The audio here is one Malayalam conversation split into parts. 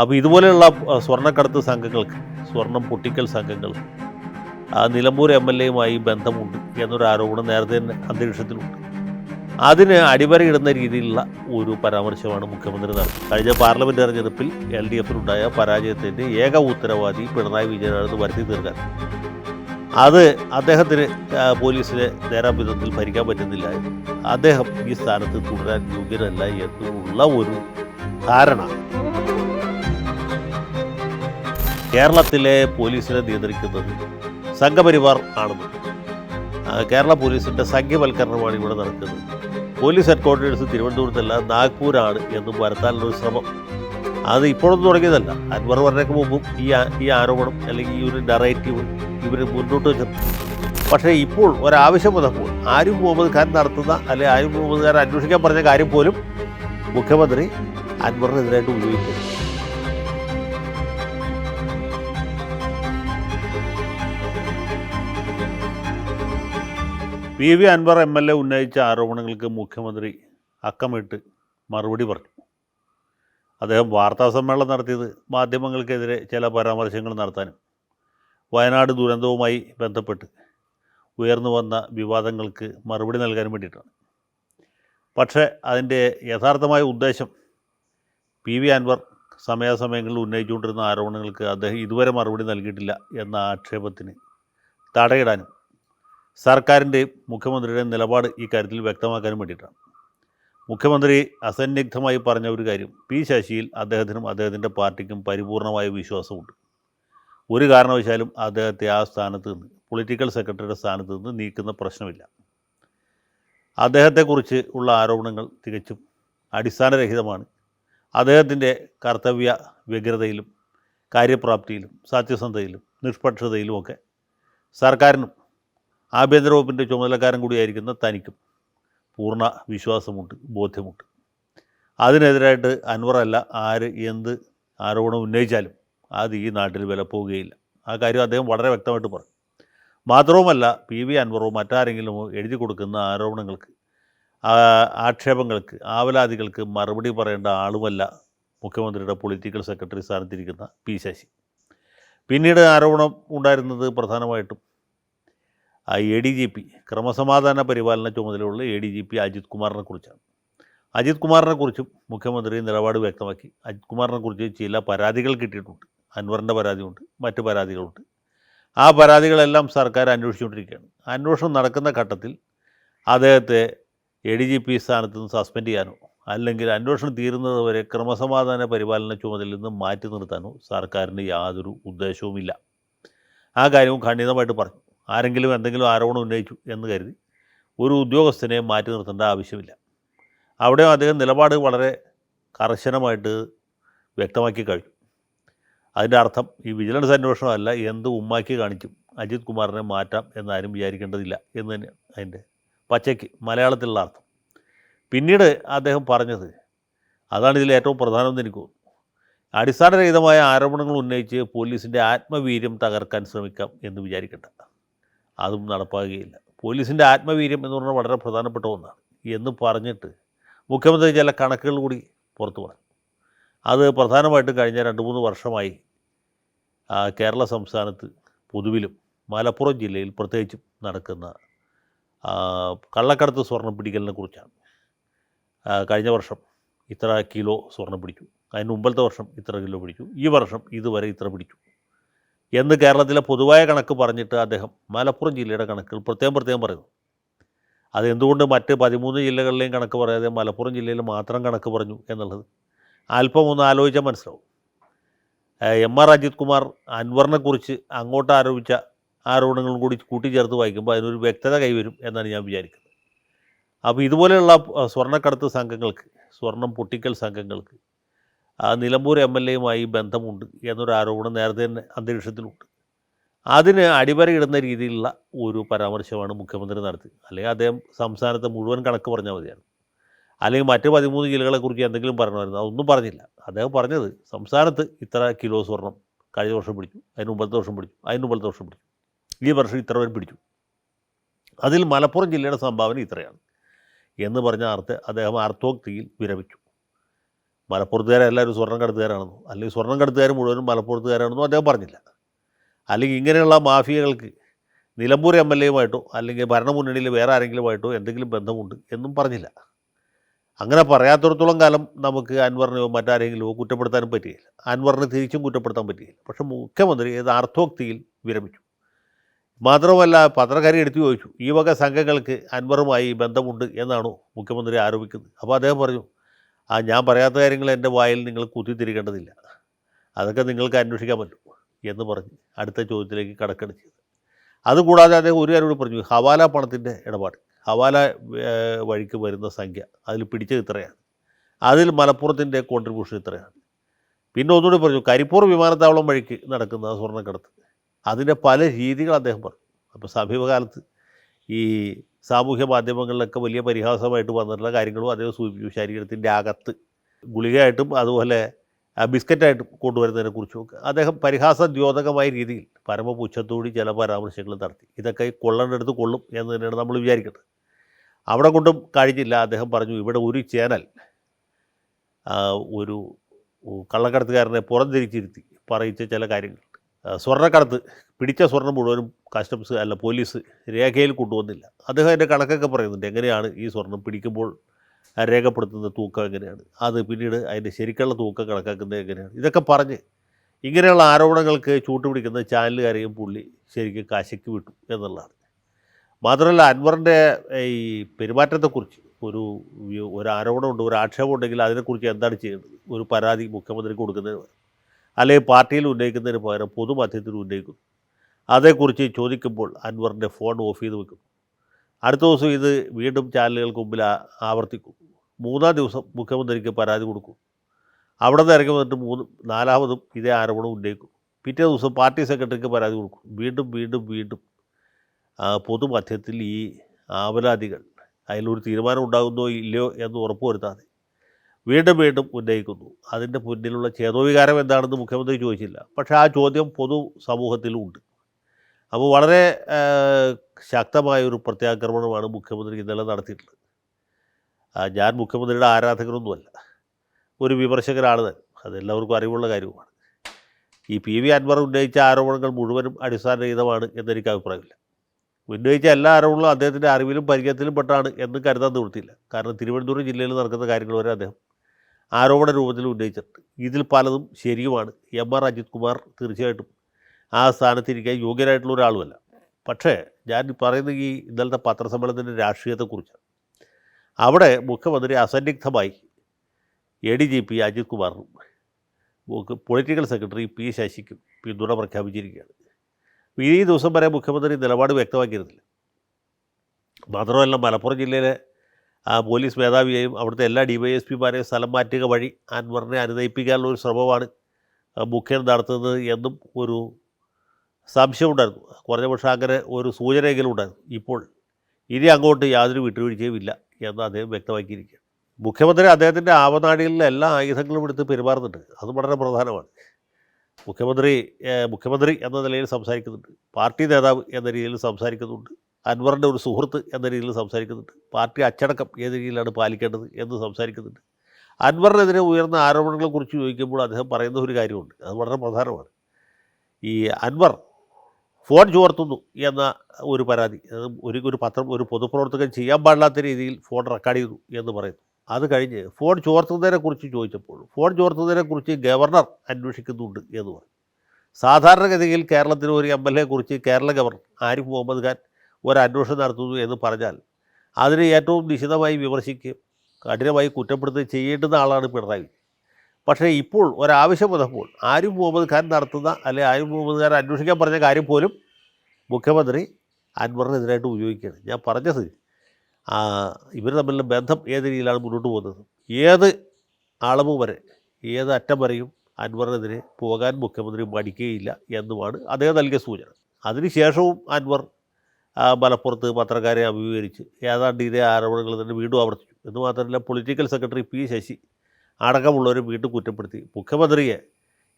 അപ്പോൾ ഇതുപോലെയുള്ള സ്വർണക്കടത്ത് സംഘങ്ങൾക്ക് സ്വർണം പൊട്ടിക്കൽ സംഘങ്ങൾ നിലമ്പൂർ എം എൽ എയുമായി ബന്ധമുണ്ട് എന്നൊരു ആരോപണം നേരത്തെ തന്നെ അന്തരീക്ഷത്തിലുണ്ട്. അതിന് അടിവരയിടുന്ന രീതിയിലുള്ള ഒരു പരാമർശമാണ് മുഖ്യമന്ത്രി നടത്തിയത്. കഴിഞ്ഞ പാർലമെന്റ് തെരഞ്ഞെടുപ്പിൽ എൽ ഡി എഫിനുണ്ടായ പരാജയത്തിന്റെ ഏക ഉത്തരവാദി പിണറായി വിജയനാണെന്ന് വരുത്തി തീർക്കാൻ. അത് അദ്ദേഹത്തിന് പോലീസിന് നേരാവിധത്തിൽ ഭരിക്കാൻ പറ്റുന്നില്ല. അദ്ദേഹം ഈ സ്ഥാനത്ത് തുടരാൻ യോഗ്യനല്ല എന്നുള്ള ഒരു ധാരണ. കേരളത്തിലെ പോലീസിനെ നിയന്ത്രിക്കുന്നത് സംഘപരിവാർ ആണെന്ന്. കേരള പോലീസിന്റെ സംഖ്യവൽക്കരണമാണ് ഇവിടെ നടക്കുന്നത്. പോലീസ് ഹെഡ്ക്വാർട്ടേഴ്സ് തിരുവനന്തപുരത്തല്ല നാഗ്പൂരാണ് എന്നും വരുത്താനുള്ളൊരു ശ്രമം. അത് ഇപ്പോഴൊന്നും തുടങ്ങിയതല്ല. അൻവർ പറഞ്ഞേക്ക് മുമ്പും ഈ ഈ ആരോപണം അല്ലെങ്കിൽ ഈ ഒരു നറേറ്റീവ് ഇവർ മുന്നോട്ട് വെച്ചിട്ടുണ്ട്. പക്ഷേ ഇപ്പോൾ ഒരാവശ്യം വന്നപ്പോൾ ആരും മുഹമ്മദ് ഖാൻ നടത്തുന്ന അല്ലെങ്കിൽ ആരും മുഹമ്മദ് ഖാൻ അന്വേഷിക്കാൻ പറഞ്ഞ കാര്യം പോലും മുഖ്യമന്ത്രി അൻവറിനെതിരായിട്ട് ഉപയോഗിക്കുന്നു. P V Anvar M L A ഉന്നയിച്ച ആരോപണങ്ങൾക്ക് മുഖ്യമന്ത്രി അക്കമിട്ട് മറുപടി പറഞ്ഞു. അദ്ദേഹം വാർത്താ സമ്മേളനം നടത്തിയത് മാധ്യമങ്ങൾക്കെതിരെ ചില പരാമർശങ്ങൾ നടത്താനും വയനാട് ദുരന്തവുമായി ബന്ധപ്പെട്ട് ഉയർന്നു വന്ന വിവാദങ്ങൾക്ക് മറുപടി നൽകാനും വേണ്ടിയിട്ടാണ്. പക്ഷേ അതിന്റെ യഥാർത്ഥമായ ഉദ്ദേശം പി വി അൻവർ സമയാസമയങ്ങളിൽ ഉന്നയിച്ചുകൊണ്ടിരുന്ന ആരോപണങ്ങൾക്ക് അദ്ദേഹം ഇതുവരെ മറുപടി നൽകിയിട്ടില്ല എന്ന ആക്ഷേപത്തിന് തടയിടാനും സർക്കാരിന്റെയും മുഖ്യമന്ത്രിയുടെയും നിലപാട് ഈ കാര്യത്തിൽ വ്യക്തമാക്കാനും വേണ്ടിയിട്ടാണ്. മുഖ്യമന്ത്രി അസന്നിഗ്ധമായി പറഞ്ഞ ഒരു കാര്യം പി ശശിയിൽ അദ്ദേഹത്തിനും അദ്ദേഹത്തിന്റെ പാർട്ടിക്കും പരിപൂർണമായ വിശ്വാസമുണ്ട്. ഒരു കാരണവശാലും അദ്ദേഹത്തെ ആ സ്ഥാനത്ത് നിന്ന് പൊളിറ്റിക്കൽ സെക്രട്ടറിയുടെ സ്ഥാനത്ത് നിന്ന് നീക്കുന്ന പ്രശ്നമില്ല. അദ്ദേഹത്തെക്കുറിച്ച് ഉള്ള ആരോപണങ്ങൾ തികച്ചും അടിസ്ഥാനരഹിതമാണ്. അദ്ദേഹത്തിന്റെ കർത്തവ്യ വ്യഗ്രതയിലും കാര്യപ്രാപ്തിയിലും സത്യസന്ധതയിലും നിഷ്പക്ഷതയിലുമൊക്കെ സർക്കാരിനും ആഭ്യന്തര വകുപ്പിന്റെ ചുമതലക്കാരൻ കൂടിയായിരിക്കുന്ന തനിക്കും പൂർണ വിശ്വാസമുണ്ട് ബോധ്യമുണ്ട്. അതിനെതിരായിട്ട് അൻവറല്ല ആര് എന്ത് ആരോപണം ഉന്നയിച്ചാലും അത് ഈ നാട്ടിൽ വില പോവുകയില്ല. ആ കാര്യം അദ്ദേഹം വളരെ വ്യക്തമായിട്ട് പറഞ്ഞു. മാത്രവുമല്ല പി വി അൻവറോ മറ്റാരെങ്കിലുമോ എഴുതി കൊടുക്കുന്ന ആരോപണങ്ങൾക്ക് ആക്ഷേപങ്ങൾക്ക് ആവലാതികൾക്ക് മറുപടി പറയേണ്ട ആളുമല്ല മുഖ്യമന്ത്രിയുടെ പൊളിറ്റിക്കൽ സെക്രട്ടറി സ്ഥാനത്തിരിക്കുന്ന പി ശശി. പിന്നീട് ആരോപണം ഉണ്ടായിരുന്നത് പ്രധാനമായിട്ടും എ ഡി ജി പി ക്രമസമാധാന പരിപാലന ചുമതലയുള്ള A D G P Ajith കുമാറിനെ കുറിച്ചാണ്. അജിത് കുമാറിനെ കുറിച്ചും മുഖ്യമന്ത്രി നിലപാട് വ്യക്തമാക്കി. അജിത് കുമാറിനെ കുറിച്ച് ചില പരാതികൾ കിട്ടിയിട്ടുണ്ട്. അൻവറിന്റെ പരാതിയുണ്ട്. മറ്റ് പരാതികളുണ്ട്. ആ പരാതികളെല്ലാം സർക്കാർ അന്വേഷിച്ചുകൊണ്ടിരിക്കുകയാണ്. അന്വേഷണം നടക്കുന്ന ഘട്ടത്തിൽ അദ്ദേഹത്തെ എ ഡി ജി പി സ്ഥാനത്ത് നിന്ന് സസ്പെൻഡ് ചെയ്യാനോ അല്ലെങ്കിൽ അന്വേഷണം തീരുന്നത് വരെ ക്രമസമാധാന പരിപാലന ചുമതലയിൽ നിന്ന് മാറ്റി നിർത്താനോ സർക്കാരിന് യാതൊരു ഉദ്ദേശവുമില്ല. ആ കാര്യവും ഖണ്ഡിതമായിട്ട് പറഞ്ഞു. ആരെങ്കിലും എന്തെങ്കിലും ആരോപണം ഉന്നയിച്ചു എന്ന് കരുതി ഒരു ഉദ്യോഗസ്ഥനെ മാറ്റി നിർത്തേണ്ട ആവശ്യമില്ല. അവിടെയും അദ്ദേഹം നിലപാട് വളരെ കർശനമായിട്ട് വ്യക്തമാക്കി കഴിഞ്ഞു. അതിന്റെ അർത്ഥം ഈ വിജിലൻസ് അന്വേഷണമല്ല എന്ത് ഉമ്മാക്കി കാണിച്ചും അജിത് കുമാറിനെ മാറ്റാം എന്നാരും വിചാരിക്കേണ്ടതില്ല എന്ന് തന്നെ അതിന്റെ പച്ചയ്ക്ക് മലയാളത്തിലുള്ള അർത്ഥം. പിന്നീട് അദ്ദേഹം പറഞ്ഞത് അതാണ് ഇതിൽ ഏറ്റവും പ്രധാനമെന്ന് എനിക്ക് തോന്നുന്നു. അടിസ്ഥാനരഹിതമായ ആരോപണങ്ങൾ ഉന്നയിച്ച് പോലീസിന്റെ ആത്മവീര്യം തകർക്കാൻ ശ്രമിക്കാം എന്ന് വിചാരിക്കണ്ട. അതും നടപ്പാകുകയില്ല. പോലീസിന്റെ ആത്മവീര്യം എന്ന് പറഞ്ഞാൽ വളരെ പ്രധാനപ്പെട്ട ഒന്നാണ്. എന്ന് പറഞ്ഞിട്ട് മുഖ്യമന്ത്രി ചില കണക്കുകൾ കൂടി പുറത്തു പറഞ്ഞു അത് പ്രധാനമായിട്ടും കഴിഞ്ഞ രണ്ട് മൂന്ന് വർഷമായി കേരള സംസ്ഥാനത്ത് പൊതുവിലും മലപ്പുറം ജില്ലയിൽ പ്രത്യേകിച്ചും നടക്കുന്ന കള്ളക്കടത്ത് സ്വർണം പിടിക്കലിനെ കുറിച്ചാണ്. കഴിഞ്ഞ വർഷം ഇത്ര കിലോ സ്വർണം പിടിച്ചു. അതിന് മുമ്പത്തെ വർഷം ഇത്ര കിലോ പിടിച്ചു. ഈ വർഷം ഇതുവരെ ഇത്ര പിടിച്ചു. എന്ന് കേരളത്തിലെ പൊതുവായ കണക്ക് പറഞ്ഞിട്ട് അദ്ദേഹം മലപ്പുറം ജില്ലയുടെ കണക്കുകൾ പ്രത്യേകം പ്രത്യേകം പറയുന്നു. അതെന്തുകൊണ്ട് മറ്റ് പതിമൂന്ന് ജില്ലകളിലെയും കണക്ക് പറയാതെ മലപ്പുറം ജില്ലയിൽ മാത്രം കണക്ക് പറഞ്ഞു എന്നുള്ളത് അല്പം ഒന്ന് ആലോചിച്ചാൽ മനസ്സിലാവും. എം ആർ അജിത് കുമാർ അൻവറിനെക്കുറിച്ച് അങ്ങോട്ട് ആരോപിച്ച ആരോപണങ്ങളും കൂടി കൂട്ടിച്ചേർത്ത് വായിക്കുമ്പോൾ അതിനൊരു വ്യക്തത കൈവരും എന്നാണ് ഞാൻ വിചാരിക്കുന്നത്. അപ്പോൾ ഇതുപോലെയുള്ള സ്വർണക്കടത്ത് സംഘങ്ങൾക്ക് സ്വർണം പൊട്ടിക്കൽ സംഘങ്ങൾക്ക് നിലമ്പൂർ എം എൽ എയുമായി ബന്ധമുണ്ട് എന്നൊരു ആരോപണം നേരത്തെ തന്നെ അന്തരീക്ഷത്തിലുണ്ട്. അതിന് അടിവരയിടുന്ന രീതിയിലുള്ള ഒരു പരാമർശമാണ് മുഖ്യമന്ത്രി നടത്തി അല്ലെങ്കിൽ അദ്ദേഹം സംസ്ഥാനത്തെ മുഴുവൻ കണക്ക് പറഞ്ഞാൽ മതിയാണ് അല്ലെങ്കിൽ മറ്റ് പതിമൂന്ന് ജില്ലകളെക്കുറിച്ച് എന്തെങ്കിലും പറഞ്ഞായിരുന്നു. അതൊന്നും പറഞ്ഞില്ല. അദ്ദേഹം പറഞ്ഞത് സംസ്ഥാനത്ത് ഇത്ര കിലോ സ്വർണം കഴിഞ്ഞ വർഷം പിടിച്ചു. അതിന് മുമ്പത്തെ വർഷം പിടിച്ചു. അതിന് മുമ്പത്തെ വർഷം പിടിച്ചു. ഈ വർഷം ഇത്ര പേർ പിടിച്ചു. അതിൽ മലപ്പുറം ജില്ലയുടെ സംഭാവന ഇത്രയാണ് എന്ന് പറഞ്ഞ അർത്ഥ അദ്ദേഹം അർത്ഥോക്തിയിൽ വിരമിച്ചു. മലപ്പുറത്തുകാരെ എല്ലാവരും സ്വർണം കടത്തുകാരാണെന്നോ അല്ലെങ്കിൽ സ്വർണം കടത്തുകാർ മുഴുവനും മലപ്പുറത്തുകാരാണെന്നോ അദ്ദേഹം പറഞ്ഞില്ല. അല്ലെങ്കിൽ ഇങ്ങനെയുള്ള മാഫിയകൾക്ക് നിലമ്പൂർ എം എൽ എയുമായിട്ടോ അല്ലെങ്കിൽ ഭരണമുന്നണിയിൽ വേറെ ആരെങ്കിലുമായിട്ടോ എന്തെങ്കിലും ബന്ധമുണ്ട് എന്നും പറഞ്ഞില്ല. അങ്ങനെ പറയാത്തിടത്തോളം കാലം നമുക്ക് അൻവറിനെയോ മറ്റാരെങ്കിലുമോ കുറ്റപ്പെടുത്താനും പറ്റുകയില്ല. അൻവറിനെ തിരിച്ചും കുറ്റപ്പെടുത്താൻ പറ്റുകയില്ല. പക്ഷേ മുഖ്യമന്ത്രി ഇത് അർത്ഥോക്തിയിൽ വിരമിച്ചു? മാത്രമല്ല പത്രക്കാരി എടുത്തു ചോദിച്ചു ഈ വക സംഘങ്ങൾക്ക് അൻവറുമായി ബന്ധമുണ്ട് എന്നാണോ മുഖ്യമന്ത്രി ആരോപിക്കുന്നത്? അപ്പോൾ അദ്ദേഹം പറഞ്ഞു ആ ഞാൻ പറയാത്ത കാര്യങ്ങൾ എന്റെ വായിൽ നിങ്ങൾ കുത്തിത്തിരിക്കേണ്ടതില്ല. അതൊക്കെ നിങ്ങൾക്ക് അന്വേഷിക്കാൻ പറ്റും എന്ന് പറഞ്ഞ് അടുത്ത ചോദ്യത്തിലേക്ക് കടക്കുകയാണ് അതുകൂടാതെ അദ്ദേഹം ഒരു കാര്യം കൂടി പറഞ്ഞു ഹവാല പണത്തിന്റെ ഇടപാട്. ഹവാല വഴിക്ക് വരുന്ന സംഖ്യ അതിൽ പിടിച്ചത് ഇത്രയാണ്. അതിൽ മലപ്പുറത്തിന്റെ കോൺട്രിബ്യൂഷൻ ഇത്രയാണ്. പിന്നെ ഒന്നുകൂടി പറഞ്ഞു കരിപ്പൂർ വിമാനത്താവളം വഴിക്ക് നടക്കുന്ന സ്വർണക്കടത്ത്. അതിന്റെ പല രീതികൾ അദ്ദേഹം പറഞ്ഞു. അപ്പോൾ സമീപകാലത്ത് ഈ സാമൂഹ്യ മാധ്യമങ്ങളിലൊക്കെ വലിയ പരിഹാസമായിട്ട് വന്നിട്ടുള്ള കാര്യങ്ങളും അദ്ദേഹം സൂചിപ്പിച്ചു. ശരീരത്തിന്റെ അകത്ത് ഗുളികയായിട്ടും അതുപോലെ ബിസ്ക്കറ്റായിട്ടും കൊണ്ടുവരുന്നതിനെ കുറിച്ചുമൊക്കെ അദ്ദേഹം പരിഹാസ ദ്യോതകമായ രീതിയിൽ പരമപുച്ഛത്തോടി ചില പരാമർശങ്ങൾ നടത്തി. ഇതൊക്കെ കൊള്ളേണ്ടടുത്ത് കൊള്ളും എന്ന് തന്നെയാണ് നമ്മൾ വിചാരിക്കുന്നത് അവിടെ കൊണ്ടും കഴിഞ്ഞില്ല. അദ്ദേഹം പറഞ്ഞു ഇവിടെ ഒരു ചേനൽ ഒരു കള്ളക്കടത്തുകാരനെ പുറംതിരിച്ചിരുത്തി പറയിച്ച ചില കാര്യങ്ങളുണ്ട് ആ, സ്വർണക്കടത്ത് പിടിച്ച സ്വർണം മുഴുവനും കസ്റ്റംസ് അല്ല പോലീസ് രേഖയിൽ കൊണ്ടുവന്നില്ല. അദ്ദേഹം അതിന്റെ കണക്കൊക്കെ പറയുന്നുണ്ട് എങ്ങനെയാണ് ഈ സ്വർണം പിടിക്കുമ്പോൾ രേഖപ്പെടുത്തുന്ന തൂക്കം എങ്ങനെയാണ്? അത് പിന്നീട് അതിന്റെ ശരിക്കുള്ള തൂക്കം കണക്കാക്കുന്നത് എങ്ങനെയാണ്? ഇതൊക്കെ പറഞ്ഞ് ഇങ്ങനെയുള്ള ആരോപണങ്ങൾക്ക് ചൂട്ടുപിടിക്കുന്ന ചാനലുകാരെയും പുള്ളി ശരിക്കും കാശയ്ക്ക് വിട്ടു എന്നുള്ളതാണ്. മാത്രമല്ല അൻവറിന്റെ ഈ പെരുമാറ്റത്തെക്കുറിച്ച് ഒരു ഒരു ആരോപണമുണ്ട് ഒരു ആക്ഷേപം ഉണ്ടെങ്കിൽ അതിനെക്കുറിച്ച് എന്താണ് ചെയ്യേണ്ടത്? ഒരു പരാതി മുഖ്യമന്ത്രിക്ക് കൊടുക്കുന്നതിന് അല്ലെങ്കിൽ പാർട്ടിയിൽ ഉന്നയിക്കുന്നതിന് പകരം പൊതുമധ്യത്തിൽ ഉന്നയിക്കുന്നു. അതേക്കുറിച്ച് ചോദിക്കുമ്പോൾ അൻവറിന്റെ ഫോൺ ഓഫ് ചെയ്ത് വെക്കും അടുത്ത ദിവസം ഇത് വീണ്ടും ചാനലുകൾക്ക് മുമ്പിൽ ആവർത്തിക്കും. മൂന്നാം ദിവസം മുഖ്യമന്ത്രിക്ക് പരാതി കൊടുക്കും. അവിടെ നിന്ന് ഇറങ്ങി വന്നിട്ട് മൂന്ന് നാലാമതും ഇതേ ആരോപണം ഉന്നയിക്കും. പിറ്റേ ദിവസം പാർട്ടി സെക്രട്ടറിക്ക് പരാതി കൊടുക്കും. വീണ്ടും വീണ്ടും വീണ്ടും പൊതുമധ്യത്തിൽ ഈ ആവലാതികൾ അതിലൊരു തീരുമാനം ഉണ്ടാകുന്നോ ഇല്ലയോ എന്ന് ഉറപ്പുവരുത്താതെ വീണ്ടും വീണ്ടും ഉന്നയിക്കുന്നു. അതിന്റെ മുന്നിലുള്ള ചേതോവികാരം എന്താണെന്ന് മുഖ്യമന്ത്രി ചോദിച്ചില്ല. പക്ഷേ ആ ചോദ്യം പൊതു സമൂഹത്തിലും ഉണ്ട് അപ്പോൾ വളരെ ശക്തമായൊരു പ്രത്യാക്രമണമാണ് മുഖ്യമന്ത്രി ഇന്നലെ നടത്തിയിട്ടുള്ളത്. ഞാൻ മുഖ്യമന്ത്രിയുടെ ആരാധകരൊന്നുമല്ല. ഒരു വിമർശകനാണ് തന്നെ അതെല്ലാവർക്കും അറിവുള്ള കാര്യവുമാണ് ഈ പി വി അൻവർ ഉന്നയിച്ച ആരോപണങ്ങൾ മുഴുവനും അടിസ്ഥാനരഹിതമാണ് എന്നെനിക്ക് അഭിപ്രായമില്ല. ഉന്നയിച്ച എല്ലാ ആരോപണങ്ങളും അദ്ദേഹത്തിന്റെ അറിവിലും പരിചയത്തിലും പെട്ടാണ് എന്ന് കരുതാൻ നിവൃത്തിയില്ല. കാരണം തിരുവനന്തപുരം ജില്ലയിൽ നടക്കുന്ന കാര്യങ്ങൾ വരെ അദ്ദേഹം ആരോപണ രൂപത്തിൽ ഉന്നയിച്ചിട്ടുണ്ട്. ഇതിൽ പലതും ശരിയുമാണ്. എം ആർ അജിത് കുമാർ തീർച്ചയായിട്ടും ആ സ്ഥാനത്തിരിക്കാൻ യോഗ്യനായിട്ടുള്ള ഒരാളുമല്ല. പക്ഷേ ഞാൻ പറയുന്നത് ഈ ഇന്നലത്തെ പത്രസമ്മേളനത്തിന്റെ രാഷ്ട്രീയത്തെക്കുറിച്ചാണ് അവിടെ മുഖ്യമന്ത്രി അസന്നിഗ്ധമായി A D G P Ajith കുമാറിനും political secretary P ശശിക്കും പിന്തുണ പ്രഖ്യാപിച്ചിരിക്കുകയാണ്. ഈ ദിവസം വരെ മുഖ്യമന്ത്രി നിലപാട് വ്യക്തമാക്കിയിരുന്നില്ല. മാത്രമല്ല മലപ്പുറം ജില്ലയിലെ ആ പോലീസ് മേധാവിയെയും അവിടുത്തെ എല്ലാ ഡി വൈ എസ് പിമാരെയും സ്ഥലം മാറ്റുക വഴി അൻവറിനെ അനുനയിപ്പിക്കാനുള്ള ഒരു ശ്രമമാണ് മുഖ്യൻ നടത്തുന്നത് എന്നും ഒരു സംശയമുണ്ടായിരുന്നു. കുറഞ്ഞ പക്ഷേ അങ്ങനെ ഒരു സൂചനയെങ്കിലും ഉണ്ടായിരുന്നു. ഇപ്പോൾ ഇനി അങ്ങോട്ട് യാതൊരു വിട്ടുവീഴ്ചയും ഇല്ല എന്ന് അദ്ദേഹം വ്യക്തമാക്കിയിരിക്കുകയാണ്. മുഖ്യമന്ത്രി അദ്ദേഹത്തിന്റെ ആവനാടികളിലെ എല്ലാ ആയുധങ്ങളും എടുത്ത് പെരുമാറുന്നുണ്ട്. അത് വളരെ പ്രധാനമാണ്. മുഖ്യമന്ത്രി മുഖ്യമന്ത്രി എന്ന നിലയിൽ സംസാരിക്കുന്നുണ്ട്. പാർട്ടി നേതാവ് എന്ന രീതിയിൽ സംസാരിക്കുന്നുണ്ട്. അൻവറിന്റെ ഒരു സുഹൃത്ത് എന്ന രീതിയിൽ സംസാരിക്കുന്നുണ്ട്. പാർട്ടി അച്ചടക്കം ഏത് രീതിയിലാണ് പാലിക്കേണ്ടത് എന്ന് സംസാരിക്കുന്നുണ്ട്. അൻവറിനെതിരെ ഉയർന്ന ആരോപണങ്ങളെക്കുറിച്ച് ചോദിക്കുമ്പോൾ അദ്ദേഹം പറയുന്ന ഒരു കാര്യമുണ്ട്. അത് വളരെ പ്രധാനമാണ്. ഈ അൻവർ ഫോൺ ചോർത്തുന്നു എന്ന ഒരു പരാതി ഒരു ഒരു പത്രം ഒരു പൊതുപ്രവർത്തകൻ ചെയ്യാൻ പാടില്ലാത്ത രീതിയിൽ ഫോൺ റെക്കോർഡ് ചെയ്തു എന്ന് പറയുന്നു. അത് കഴിഞ്ഞ് ഫോൺ ചോർത്തുന്നതിനെക്കുറിച്ച് ചോദിച്ചപ്പോൾ ഫോൺ ചോർത്തുന്നതിനെക്കുറിച്ച് ഗവർണർ അന്വേഷിക്കുന്നുണ്ട് എന്ന് പറഞ്ഞു. സാധാരണഗതിയിൽ കേരളത്തിലെ ഒരു എം എൽ എ കുറിച്ച് കേരള ഗവർണർ ആരിഫ് മുഹമ്മദ് ഖാൻ ഒരു അന്വേഷണം നടത്തുന്നു എന്ന് പറഞ്ഞാൽ അതിനെ ഏറ്റവും നിശിതമായി വിമർശിക്കുകയും കഠിനമായി കുറ്റപ്പെടുത്തുകയും ചെയ്യേണ്ടുന്ന ആളാണ് പിണറായി. പക്ഷേ ഇപ്പോൾ ഒരാവശ്യം വന്നപ്പോൾ ആരും മുഹമ്മദ് ഖാൻ നടത്തുന്ന അല്ലെങ്കിൽ ആരും മുഹമ്മദ് ഖാൻ അന്വേഷിക്കാൻ പറഞ്ഞ കാര്യം പോലും മുഖ്യമന്ത്രി അൻവറിനെതിരായിട്ട് ഉപയോഗിക്കുകയാണ്. ഞാൻ പറഞ്ഞത് ഇവർ തമ്മിലുള്ള ബന്ധം ഏത് രീതിയിലാണ് മുന്നോട്ട് പോകുന്നത്? ഏത് അളവ് വരെ ഏത് അറ്റം വരെയും അൻവറിനെതിരെ പോകാൻ മുഖ്യമന്ത്രി മടിക്കുകയില്ല എന്നുമാണ് അദ്ദേഹം നൽകിയ സൂചന. അതിനുശേഷവും അൻവർ ആ, മലപ്പുറത്ത് പത്രക്കാരെ അഭിമുഖീകരിച്ച് ഏതാണ്ട് ഇതേ ആരോപണങ്ങൾ തന്നെ വീണ്ടും ആവർത്തിച്ചു. എന്ന് മാത്രമല്ല പൊളിറ്റിക്കൽ സെക്രട്ടറി പി ശശി അടക്കമുള്ളവരെ വീണ്ടും കുറ്റപ്പെടുത്തി. മുഖ്യമന്ത്രിയെ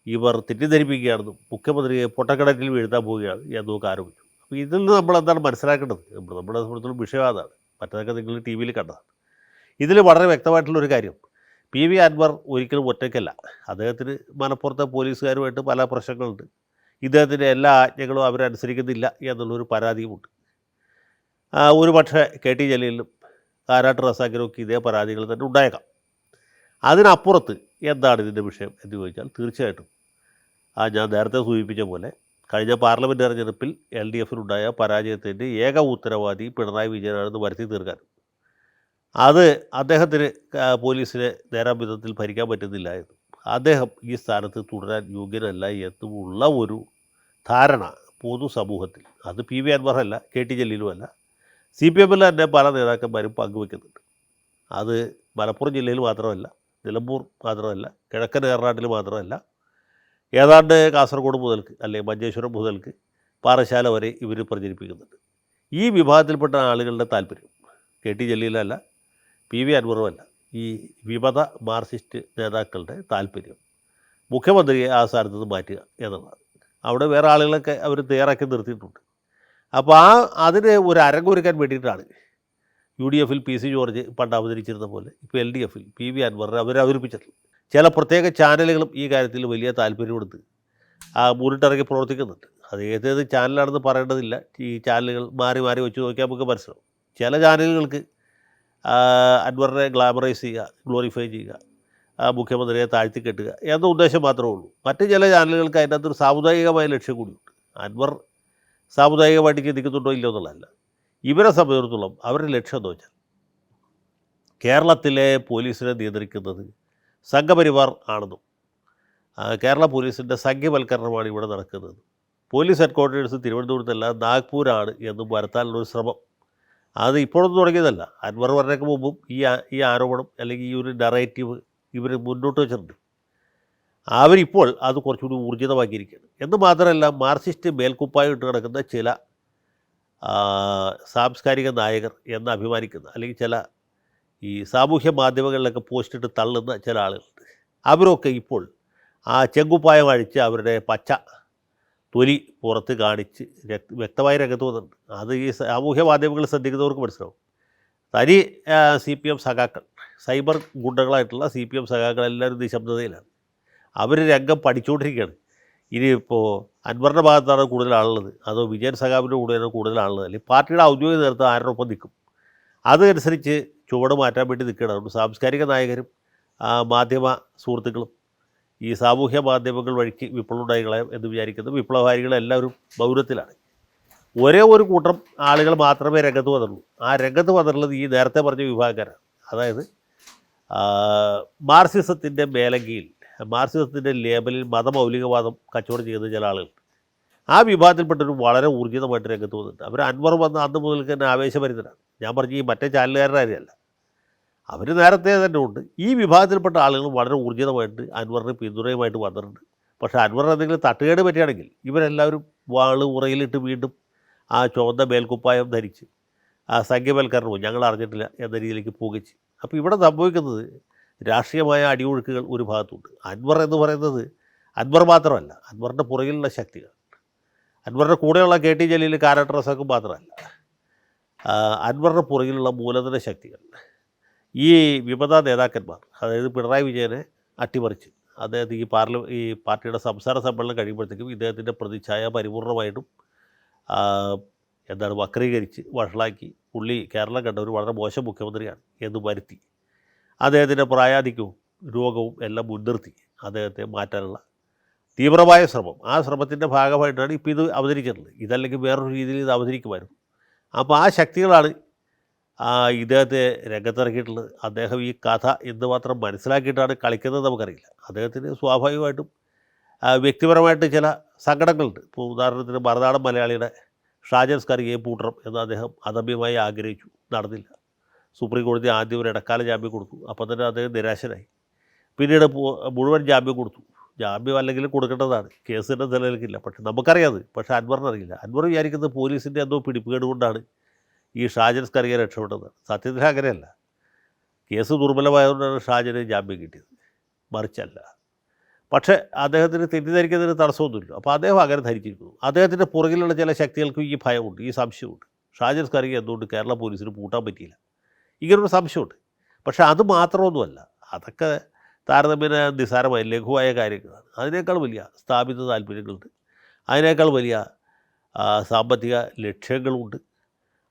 ഇവർ തെറ്റിദ്ധരിപ്പിക്കുകയാണെന്നും മുഖ്യമന്ത്രിയെ പൊട്ടക്കിടക്കിൽ വീഴ്ത്താൻ പോവുകയാണ് എന്നൊക്കെ ആരോപിച്ചു. അപ്പോൾ ഇതിൽ നിന്ന് നമ്മൾ എന്താണ് മനസ്സിലാക്കേണ്ടത്? നമ്മൾ നമ്മുടെ സംബന്ധിച്ചുള്ള വിഷയം മറ്റതൊക്കെ നിങ്ങൾ ടി വിയിൽ കണ്ടതാണ്. ഇതിൽ വളരെ വ്യക്തമായിട്ടുള്ളൊരു കാര്യം. പി വി അൻവർ ഒരിക്കലും ഒറ്റയ്ക്കല്ല. അദ്ദേഹത്തിന് മലപ്പുറത്തെ പോലീസുകാരുമായിട്ട് പല പ്രശ്നങ്ങളുണ്ട്. ഇദ്ദേഹത്തിന്റെ എല്ലാ ആജ്ഞകളും അവരനുസരിക്കുന്നില്ല എന്നുള്ളൊരു പരാതിയുമുണ്ട്. ഒരു പക്ഷേ കെ ടി ജലീലും കാരാട്ട് റസാക്കിനൊക്കെ ഇതേ പരാതികൾ തന്നെ ഉണ്ടായേക്കാം. അതിനപ്പുറത്ത് എന്താണ് ഇതിന്റെ വിഷയം എന്ന് ചോദിച്ചാൽ തീർച്ചയായിട്ടും ആ ഞാൻ നേരത്തെ സൂചിപ്പിച്ച പോലെ കഴിഞ്ഞ പാർലമെന്റ് തെരഞ്ഞെടുപ്പിൽ എൽ ഡി എഫിനുണ്ടായ പരാജയത്തിന്റെ ഏക ഉത്തരവാദി പിണറായി വിജയനാണെന്ന് വരുത്തി തീർക്കാൻ. അത് അദ്ദേഹത്തിന് പോലീസിനെ നേരാം വിധത്തിൽ ഭരിക്കാൻ പറ്റുന്നില്ല എന്ന്. അദ്ദേഹം ഈ സ്ഥാനത്ത് തുടരാൻ യോഗ്യനല്ല എന്നുമുള്ള ഒരു ധാരണ പൊതുസമൂഹത്തിൽ. അത് പി വി അൻവർ അല്ല കെ ടി ജലീലും അല്ല സി പി എമ്മിൽ തന്നെ പല നേതാക്കന്മാരും പങ്കുവെക്കുന്നുണ്ട്. അത് മലപ്പുറം ജില്ലയിൽ മാത്രമല്ല നിലമ്പൂർ മാത്രമല്ല കിഴക്കൻ ഏറനാട്ടിൽ മാത്രമല്ല. ഏതാണ്ട് കാസർഗോഡ് മുതൽക്ക് അല്ലെങ്കിൽ മഞ്ചേശ്വരം മുതൽക്ക് പാറശാല വരെ ഇവർ പ്രചരിപ്പിക്കുന്നുണ്ട്. ഈ വിഭാഗത്തിൽപ്പെട്ട ആളുകളുടെ താല്പര്യം കെ ടി ജലീലല്ല പി വി അൻവറുമല്ല. ഈ വിമത മാർക്സിസ്റ്റ് നേതാക്കളുടെ താല്പര്യം മുഖ്യമന്ത്രിയെ ആ സ്ഥാനത്ത് നിന്ന് മാറ്റുക എന്നുള്ളതാണ് അവിടെ വേറെ ആളുകളൊക്കെ അവർ തയ്യാറാക്കി നിർത്തിയിട്ടുണ്ട്. അപ്പോൾ ആ അതിന് ഒരു അരങ്ങൊരുക്കാൻ വേണ്ടിയിട്ടാണ് യു ഡി എഫിൽ പി സി ജോർജ് പണ്ട് അവതരിച്ചിരുന്ന പോലെ ഇപ്പോൾ എൽ ഡി എഫിൽ പി വി അൻവറിനെ അവർ അവതരിപ്പിച്ചിട്ടുണ്ട്. ചില പ്രത്യേക ചാനലുകളും ഈ കാര്യത്തിൽ വലിയ താല്പര്യമെടുത്ത് ആ മുന്നിട്ടിറങ്ങി പ്രവർത്തിക്കുന്നുണ്ട്. അത് ഏതേത് ചാനലാണെന്ന് പറയേണ്ടതില്ല. ഈ ചാനലുകൾ മാറി മാറി വെച്ച് നോക്കിയാൽ നമുക്ക് മനസ്സിലാവും. ചില ചാനലുകൾക്ക് അൻവറിനെ ഗ്ലാമറൈസ് ചെയ്യുക ഗ്ലോറിഫൈ ചെയ്യുക മുഖ്യമന്ത്രിയെ താഴ്ത്തി കെട്ടുക എന്ന ഉദ്ദേശം മാത്രമേ ഉള്ളൂ. മറ്റ് ചില ചാനലുകൾക്ക് അതിന്റെ അകത്തൊരു സാമുദായികമായ ലക്ഷ്യം കൂടിയുണ്ട്. അൻവർ സാമുദായികമായിട്ട് ചിന്തിക്കുന്നുണ്ടോ ഇല്ലയോ എന്നുള്ളതല്ല. ഇവരെ സംബന്ധിച്ചിടത്തോളം അവരുടെ ലക്ഷ്യം എന്ന് വെച്ചാൽ കേരളത്തിലെ പോലീസിനെ നിയന്ത്രിക്കുന്നത് സംഘപരിവാർ ആണെന്നും കേരള പോലീസിന്റെ സംഘവൽക്കരണമാണ് ഇവിടെ നടക്കുന്നത്. പോലീസ് ഹെഡ് ക്വാർട്ടേഴ്സ് തിരുവനന്തപുരത്തല്ല നാഗ്പൂരാണ് എന്നും വരുത്താനുള്ളൊരു ശ്രമം. അത് ഇപ്പോഴൊന്നും തുടങ്ങിയതല്ല. അൻവർ പറഞ്ഞേക്ക് മുമ്പും ഈ ഈ ആരോപണം അല്ലെങ്കിൽ ഈ ഒരു ഡറേറ്റീവ് ഇവർ മുന്നോട്ട് വെച്ചിട്ടുണ്ട്. അവരിപ്പോൾ അത് കുറച്ചുകൂടി ഊർജിതമാക്കിയിരിക്കുകയാണ് എന്ന് മാത്രമല്ല മാർക്സിസ്റ്റ് മേൽക്കുപ്പായിട്ട് കിടക്കുന്ന ചില സാംസ്കാരിക നായകർ എന്ന് അഭിമാനിക്കുന്ന അല്ലെങ്കിൽ ചില ഈ സാമൂഹ്യ മാധ്യമങ്ങളിലൊക്കെ പോസ്റ്റിട്ട് തള്ളുന്ന ചില ആളുകളുണ്ട്. അവരൊക്കെ ഇപ്പോൾ ആ ചെങ്കുപ്പായം അഴിച്ച് അവരുടെ പച്ച തൊലി പുറത്ത് കാണിച്ച് വ്യക്തമായി രംഗത്ത് വന്നിട്ടുണ്ട്. അത് ഈ സാമൂഹ്യ മാധ്യമങ്ങൾ ശ്രദ്ധിക്കുന്നവർക്ക് മനസ്സിലാവും. തനി സി പി എം സഖാക്കൾ സൈബർ ഗുണ്ടകളായിട്ടുള്ള സി പി എം സഖാക്കൾ എല്ലാവരും നിശബ്ദതയിലാണ്. അവർ രംഗം പഠിച്ചുകൊണ്ടിരിക്കുകയാണ്. ഇനിയിപ്പോൾ അൻവറിന്റെ ഭാഗത്താണ് കൂടുതൽ ആളുള്ളത് അതോ വിജയൻ സഖാബിന്റെ കൂടെയാണ് കൂടുതൽ ആളുള്ളത് അല്ലെങ്കിൽ പാർട്ടിയുടെ ഔദ്യോഗിക നേതൃത്വം ഒപ്പം നിൽക്കും? അതനുസരിച്ച് ചുവട് മാറ്റാൻ വേണ്ടി നിൽക്കുകയാണ്. അതുകൊണ്ട് സാംസ്കാരിക നായകരും മാധ്യമ സുഹൃത്തുക്കളും ഈ സാമൂഹ്യ മാധ്യമങ്ങൾ വഴിക്ക് വിപ്ലവം ഉണ്ടായികളാം എന്ന് വിചാരിക്കുന്ന വിപ്ലവകാരികളെല്ലാവരും മൗനത്തിലാണ് ഒരേ ഒരു കൂട്ടം ആളുകൾ മാത്രമേ രംഗത്ത് വന്നുള്ളൂ ആ രംഗത്ത് വന്നിട്ടുള്ളത് ഈ നേരത്തെ പറഞ്ഞ വിഭാഗക്കാരാണ്. അതായത് മാർസിസത്തിന്റെ മേലങ്കിയിൽ മാർക്സിസത്തിന്റെ ലേബലിൽ മതമൗലികവാദം കച്ചവടം ചെയ്യുന്ന ചില ആളുകൾ. ആ വിഭാഗത്തിൽപ്പെട്ടവർ വളരെ ഊർജിതമായിട്ട് രംഗത്ത് വന്നിട്ടുണ്ട്. അവർ അൻവർ വന്ന അന്ന് മുതൽക്ക് തന്നെ ആവേശഭരിതരാണ്. ഞാൻ പറഞ്ഞു ഈ മറ്റേ ചാനലുകാരുടെ കാര്യമല്ല. അവർ നേരത്തെ തന്നെ ഉണ്ട്. ഈ വിഭാഗത്തിൽപ്പെട്ട ആളുകൾ വളരെ ഊർജിതമായിട്ട് അൻവറിന് പിന്തുണയുമായിട്ട് വന്നിട്ടുണ്ട്. പക്ഷേ അൻവർ എന്തെങ്കിലും തട്ടുകേട് പറ്റുകയാണെങ്കിൽ ഇവരെല്ലാവരും വാൾ ഉറയിലിട്ട് വീണ്ടും ആ ചുവന്ന മേൽക്കുപ്പായം ധരിച്ച് ആ സംഖ്യവൽക്കരണവും ഞങ്ങൾ അറിഞ്ഞിട്ടില്ല എന്ന രീതിയിലേക്ക് പോകിച്ച് അപ്പോൾ ഇവിടെ സംഭവിക്കുന്നത് രാഷ്ട്രീയമായ അടിയൊഴുക്കുകൾ ഒരു ഭാഗത്തുണ്ട്. അൻവർ എന്ന് പറയുന്നത് അൻവർ മാത്രമല്ല അൻവറിന്റെ പുറകിലുള്ള ശക്തികൾ. അൻവറിന്റെ കൂടെയുള്ള കെ ടി ജലീൽ കാരാട്ട് റസാക്കും മാത്രമല്ല. അൻവറിന്റെ പുറകിലുള്ള മൂലധന ശക്തികൾ. ഈ വിമത നേതാക്കന്മാർ അതായത് പിണറായി വിജയനെ അട്ടിമറിച്ച് അദ്ദേഹത്തെ ഈ പാർല ഈ പാർട്ടിയുടെ സംസാര സമ്മേളനം കഴിയുമ്പോഴത്തേക്കും ഇദ്ദേഹത്തിന്റെ പ്രതിച്ഛായ പരിപൂർണമായിട്ടും എന്താണ് വക്രീകരിച്ച് വഷളാക്കി പുള്ളി കേരളം കണ്ട ഒരു വളരെ മോശം മുഖ്യമന്ത്രിയാണ് എന്ന് വരുത്തി. അദ്ദേഹത്തിന്റെ പ്രായാധിക്യവും രോഗവും എല്ലാം മുൻനിർത്തി അദ്ദേഹത്തെ മാറ്റാനുള്ള തീവ്രമായ ശ്രമം. ആ ശ്രമത്തിന്റെ ഭാഗമായിട്ടാണ് ഇപ്പോൾ ഇത് അവതരിക്കുന്നത്. ഇതല്ലെങ്കിൽ വേറൊരു രീതിയിൽ ഇത് അവതരിക്കുമായിരുന്നു. അപ്പോൾ ആ ശക്തികളാണ് ഇദ്ദേഹത്തെ രംഗത്തിറക്കിയിട്ടുള്ളത്. അദ്ദേഹം ഈ കഥ എന്ന് മാത്രം മനസ്സിലാക്കിയിട്ടാണ് കളിക്കുന്നത് നമുക്കറിയില്ല. അദ്ദേഹത്തിന് സ്വാഭാവികമായിട്ടും വ്യക്തിപരമായിട്ട് ചില സങ്കടങ്ങളുണ്ട്. ഇപ്പോൾ ഉദാഹരണത്തിന് മറുനാടൻ മലയാളിയുടെ ഷാജൻസ്കാർ ഏ പൂട്ടണം എന്ന് അദ്ദേഹം അദമ്യമായി ആഗ്രഹിച്ചു. നടന്നില്ല. സുപ്രീം കോടതി ആദ്യം ഒരു ഇടക്കാല ജാമ്യം കൊടുത്തു. അപ്പോൾ തന്നെ അദ്ദേഹം നിരാശനായി. പിന്നീട് മുഴുവൻ ജാമ്യം കൊടുത്തു. ജാമ്യം അല്ലെങ്കിൽ കൊടുക്കേണ്ടതാണ്. കേസിന്റെ നിലനിൽക്കില്ല. പക്ഷെ നമുക്കറിയാത് പക്ഷേ അൻവറിനറിയില്ല അൻവർ വിചാരിക്കുന്നത് പോലീസിന്റെ എന്തോ പിടിപ്പുകേട് കൊണ്ടാണ് ഈ ഷാജൻ സ്കറിയെ രക്ഷപ്പെട്ടത്. സത്യത്തിൽ അങ്ങനെയല്ല. കേസ് ദുർബലമായതുകൊണ്ടാണ് ഷാജന് ജാമ്യം കിട്ടിയത്. മറിച്ചല്ല. പക്ഷേ അദ്ദേഹത്തിന് തെറ്റിദ്ധരിക്കുന്നതിന് തടസ്സമൊന്നുമില്ല. അപ്പോൾ അദ്ദേഹം അങ്ങനെ ധരിച്ചിരിക്കുന്നു. അദ്ദേഹത്തിന്റെ പുറകിലുള്ള ചില ശക്തികൾക്കും ഈ ഭയമുണ്ട്. ഈ സംശയമുണ്ട്. ഷാജൻ കറിയെ എന്തുകൊണ്ട് കേരള പോലീസിന് പൂട്ടാൻ പറ്റിയില്ല? ഇങ്ങനൊരു സംശയമുണ്ട്. പക്ഷേ അത് മാത്രമൊന്നുമല്ല. അതൊക്കെ താരതമ്യേന നിസ്സാരമായ ലഘുവായ കാര്യങ്ങളാണ്. അതിനേക്കാൾ വലിയ സ്ഥാപിത താല്പര്യങ്ങളുണ്ട്. അതിനേക്കാൾ വലിയ സാമ്പത്തിക ലക്ഷ്യങ്ങളുമുണ്ട്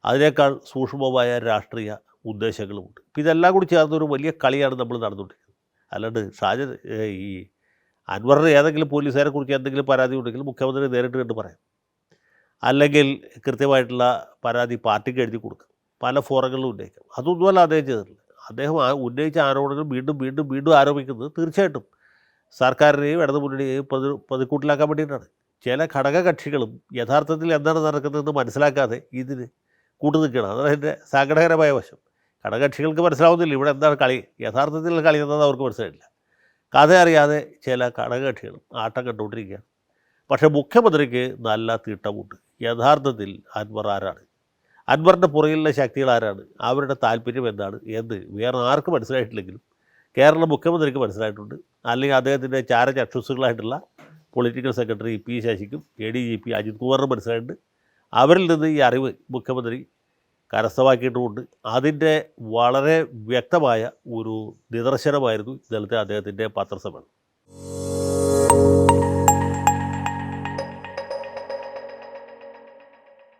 അതിനേക്കാൾ സൂക്ഷ്മമായ രാഷ്ട്രീയ ഉദ്ദേശങ്ങളുമുണ്ട്. ഇപ്പം ഇതെല്ലാം കൂടി ചേർന്നൊരു വലിയ കളിയാണ് നമ്മൾ നടന്നുകൊണ്ടിരിക്കുന്നത്. അല്ലാണ്ട് ഷാജൻ ഈ അൻവറിന് ഏതെങ്കിലും പോലീസുകാരെ കുറിച്ച് എന്തെങ്കിലും പരാതി ഉണ്ടെങ്കിൽ മുഖ്യമന്ത്രി നേരിട്ട് കണ്ട് പറയാം. അല്ലെങ്കിൽ കൃത്യമായിട്ടുള്ള പരാതി പാർട്ടിക്ക് എഴുതി കൊടുക്കും. പല ഫോറങ്ങളിലും ഉന്നയിക്കാം. അതൊന്നുമല്ല അദ്ദേഹം ചെയ്തിട്ടില്ല അദ്ദേഹം ഉന്നയിച്ച ആരോപണങ്ങൾ വീണ്ടും വീണ്ടും വീണ്ടും ആരോപിക്കുന്നത് തീർച്ചയായിട്ടും സർക്കാരിനെയും ഇടതു മുന്നണിയെയും പ്രതി പ്രതിക്കൂട്ടിലാക്കാൻ വേണ്ടിയിട്ടാണ്. ചില ഘടകകക്ഷികളും യഥാർത്ഥത്തിൽ എന്താണ് നടക്കുന്നതെന്ന് മനസ്സിലാക്കാതെ ഇതിന് കൂട്ടു നിൽക്കണം അതാണ് അതിന്റെ സങ്കടകരമായ വശം. ഘടകകക്ഷികൾക്ക് മനസ്സിലാവുന്നില്ല. ഇവിടെ എന്താണ് കളി? യഥാർത്ഥത്തിൽ കളി എന്നത് അവർക്ക് മനസ്സിലായില്ല കഥ അറിയാതെ ചില ഘടകകക്ഷികളും ആട്ടം കണ്ടുകൊണ്ടിരിക്കുകയാണ്. പക്ഷേ മുഖ്യമന്ത്രിക്ക് നല്ല തിട്ടമുണ്ട്. യഥാർത്ഥത്തിൽ അൻവർ ആരാണ്? അൻവറിന്റെ പുറകിലുള്ള ശക്തികൾ ആരാണ്? അവരുടെ താല്പര്യം എന്താണ്? എന്ന് വേറെ ആർക്കും മനസ്സിലായിട്ടില്ലെങ്കിലും കേരള മുഖ്യമന്ത്രിക്ക് മനസ്സിലായിട്ടുണ്ട്. അല്ലെങ്കിൽ അദ്ദേഹത്തിന്റെ ചാരചക്ഷുസുകളായിട്ടുള്ള political secretary P ശശിക്കും A D G P Ajith കുമാറിനും മനസ്സിലായിട്ടുണ്ട്. അവരിൽ നിന്ന് ഈ അറിവ് മുഖ്യമന്ത്രി കരസ്ഥമാക്കിയിട്ടുമുണ്ട്. അതിന്റെ വളരെ വ്യക്തമായ ഒരു നിദർശനമായിരുന്നു ഇന്നലത്തെ അദ്ദേഹത്തിന്റെ പത്രസമ്മേളനം.